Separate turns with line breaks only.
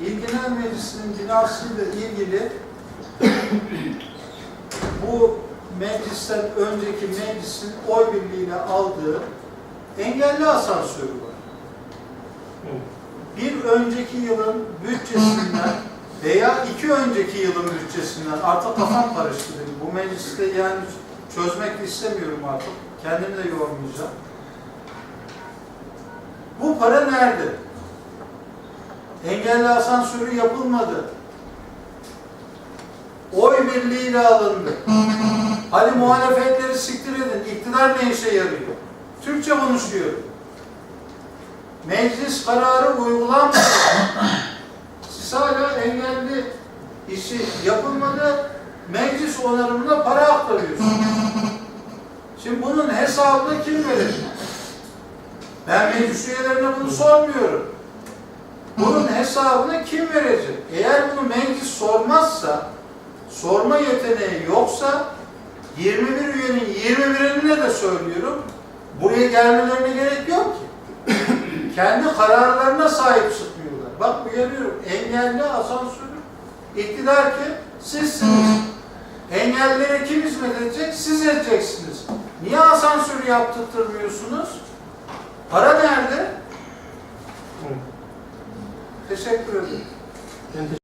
İl Genel Meclisi'nin binasıyla ilgili bu meclisten önceki meclisin oy birliğiyle aldığı engelli asansörü var. Bir önceki yılın bütçesinden veya iki önceki yılın bütçesinden artık kafam karıştı benim. Bu mecliste yani çözmek istemiyorum artık. Kendimi de yormayacağım. Bu para nerede? Engelli asansörü yapılmadı. Oy birliğiyle alındı. Hadi muhalefetleri siktir edin. İktidar ne işe yarıyor? Türkçe konuşuyor. Meclis kararı uygulanmadı. Siz hala engelli işi yapılmadı. Meclis onarımına para aktarıyorsunuz. Şimdi bunun hesabını kim verecek? Ben meclis üyelerine bunu sormuyorum. Bunun hesabını kim verecek? Eğer bunu meclis sormazsa, sorma yeteneği yoksa 21 üyenin 21'ine de söylüyorum. Buraya gelmelerine gerek yok ki. Kendi kararlarına sahip çıkmıyorlar. Bak uyarıyorum. Engelli asansörü iktidar ki sizsiniz. Engellilere kim hizmet edecek? Siz edeceksiniz. Niye asansörü yaptırtmıyorsunuz? Para nerede? Teşekkür ederim.